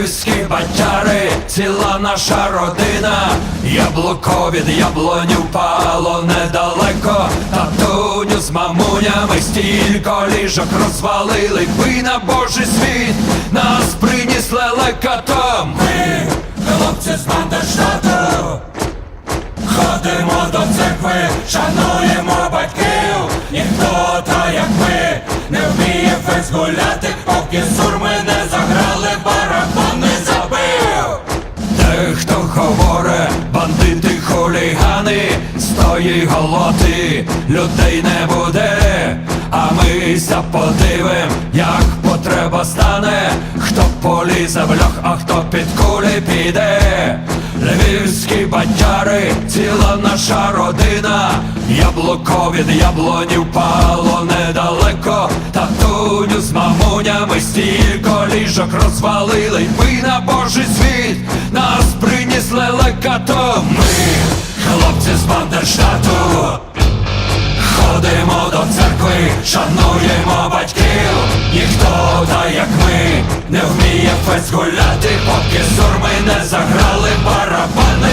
Львівські батяри, ціла наша родина, яблуко від яблоні впало недалеко, татуню з мамунями стілько ліжок розвалили, ви на божий світ нас приніс лелекатом. Ми, хлопці з Бандерштату, ходимо до церкви, шануємо батьків, ніхто та як ми не вміє фест гуляти, поки сурми не заграли, стої голоти, людей не буде. А мися подивим, як потреба стане, хто полізе в льох, а хто під кулі піде. Львівські батяри, ціла наша родина, яблуко від яблоні впало недалеко, татуню з мамунями стілько ліжок розвалили, ви на божий світ нас приніс лелекато. Ми, хлопці з Бандерштату, ходимо до церкви, шануємо батьків, ніхто та як ми не вміє фест гуляти, поки сурми не заграли, барабан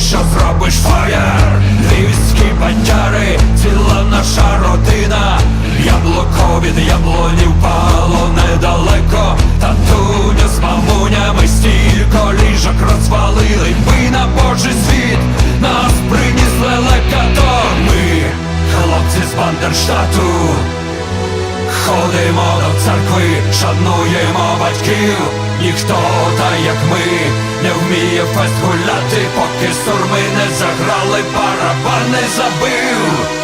що зробиш фаєр? Львівські бандяри, ціла наша родина. Яблуко від яблоні впало недалеко. Татуню з мамунями стілько ліжок розвалили. Ви на божий світ нас приніс лелекато Ми, хлопці з Бандерштату Ходимо до церкви, шануємо батьків Ніхто та як ми не вміє фест гуляти, поки сурми не заграли, барабани забив